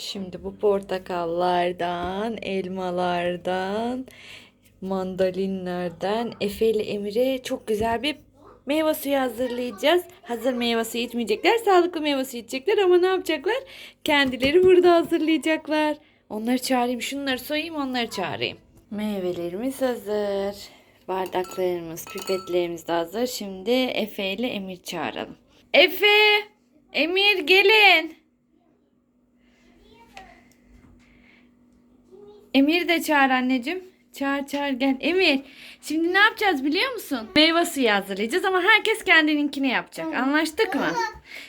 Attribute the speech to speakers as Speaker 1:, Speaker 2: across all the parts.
Speaker 1: Şimdi bu portakallardan, elmalardan, mandalinlerden Efe ile Emir'e çok güzel bir meyve suyu hazırlayacağız. Hazır meyve suyu içmeyecekler, sağlıklı meyve suyu içecekler ama ne yapacaklar? Kendileri burada hazırlayacaklar. Onları çağırayım, şunları soyayım, onları çağırayım. Meyvelerimiz hazır. Bardaklarımız, pipetlerimiz de hazır. Şimdi Efe ile Emir çağıralım. Efe, Emir gelin. Emir de çağır anneciğim. Çağır çağır gel. Emir şimdi ne yapacağız biliyor musun? Meyve suyu hazırlayacağız ama herkes kendininkini yapacak. Anlaştık mı?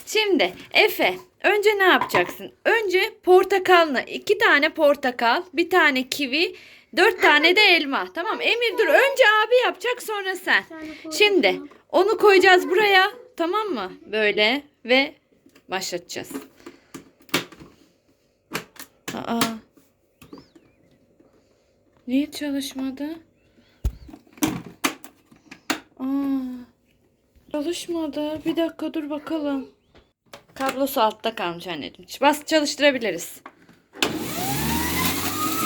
Speaker 1: Şimdi Efe önce ne yapacaksın? Önce portakalını iki tane portakal bir tane kivi dört tane de elma. Tamam Emir dur önce abi yapacak sonra sen. Şimdi onu koyacağız buraya tamam mı? Böyle ve başlatacağız. Aa. Niye çalışmadı? Aa, çalışmadı. Bir dakika dur bakalım. Kablosu altta kalmış anneciğim. Bas çalıştırabiliriz.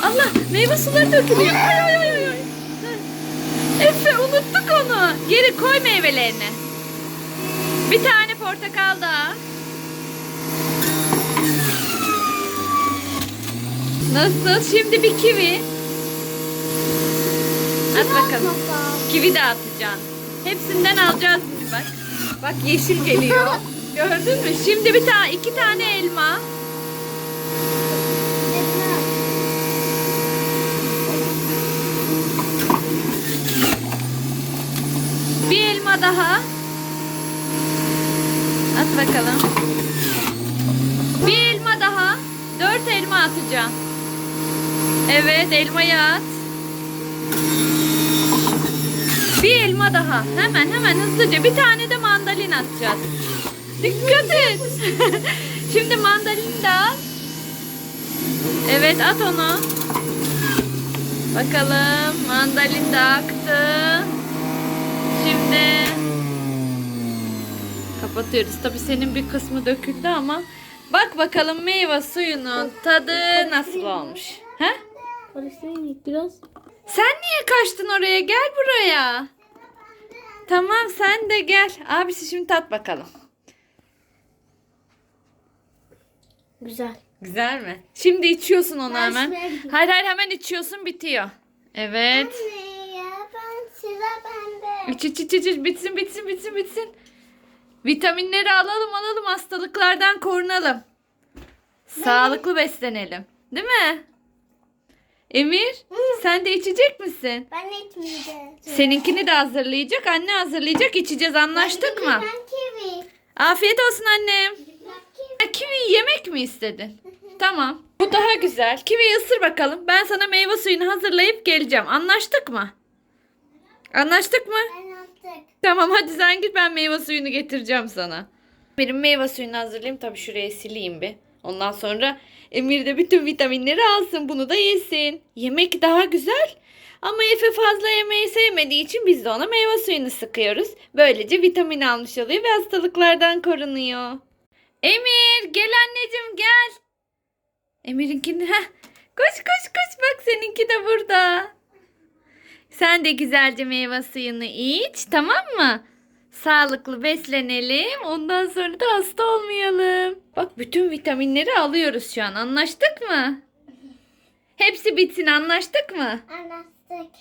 Speaker 1: Allah meyve suları dökülüyor. Ay ay ay ay. Efe unuttuk onu. Geri koy meyvelerini. Bir tane portakal daha. Nasıl? Şimdi bir kivi. At bakalım. Kivi de atacaksın. Hepsinden alacağız biz bak. Bak yeşil geliyor. Gördün mü? Şimdi bir tane iki tane elma. Bir elma daha. At bakalım. Bir elma daha. Dört elma atacağım. Evet elmayı at. Elma daha. Hemen hemen hızlıca. Bir tane de mandalin atacağız. Dikkat et. Şimdi mandalini de al. Evet at onu. Bakalım mandalin de aktı. Şimdi kapatıyoruz. Tabii senin bir kısmı döküldü ama bak bakalım meyve suyunun tadı nasıl olmuş. He?
Speaker 2: Karıştırayım biraz.
Speaker 1: Sen niye kaçtın oraya? Gel buraya. Tamam sen de gel. Abisi şimdi tat bakalım.
Speaker 2: Güzel.
Speaker 1: Güzel mi? Şimdi içiyorsun onu
Speaker 2: Ben
Speaker 1: hemen.
Speaker 2: şuraya gideyim.
Speaker 1: Hayır hayır hemen içiyorsun bitiyor. Evet.
Speaker 2: Anne ya ben sıra bende.
Speaker 1: İç iç iç iç iç. bitsin bitsin bitsin bitsin. Vitaminleri alalım alalım hastalıklardan korunalım. Sağlıklı beslenelim. Değil mi? Emir sen de içecek misin?
Speaker 2: Ben içmeyeceğim.
Speaker 1: Seninkini de hazırlayacak, anne hazırlayacak, içeceğiz. Anlaştık mı?
Speaker 2: Ben kivi.
Speaker 1: Afiyet olsun annem. Ha, Kivi yemek mi istedin? Tamam. Bu daha güzel. Kiviyi ısır bakalım. Ben sana meyve suyunu hazırlayıp geleceğim. Anlaştık mı? Anlaştık mı?
Speaker 2: Ben attık.
Speaker 1: Tamam hadi sen git ben meyve suyunu getireceğim sana. Benim meyve suyunu hazırlayayım. Tabii şuraya sileyim bir. Ondan sonra Emir de bütün vitaminleri alsın. Bunu da yesin. Yemek daha güzel. Ama Efe fazla yemeği sevmediği için biz de ona meyve suyunu sıkıyoruz. Böylece vitamin almış oluyor ve hastalıklardan korunuyor. Emir gel anneciğim gel. Emir'inkini heh. Koş koş koş bak seninki de burada. Sen de güzelce meyve suyunu iç tamam mı? Sağlıklı beslenelim. Ondan sonra da hasta olmayalım. Bak bütün vitaminleri alıyoruz şu an. Anlaştık mı? Hepsi bitsin anlaştık mı?
Speaker 2: Anlattık.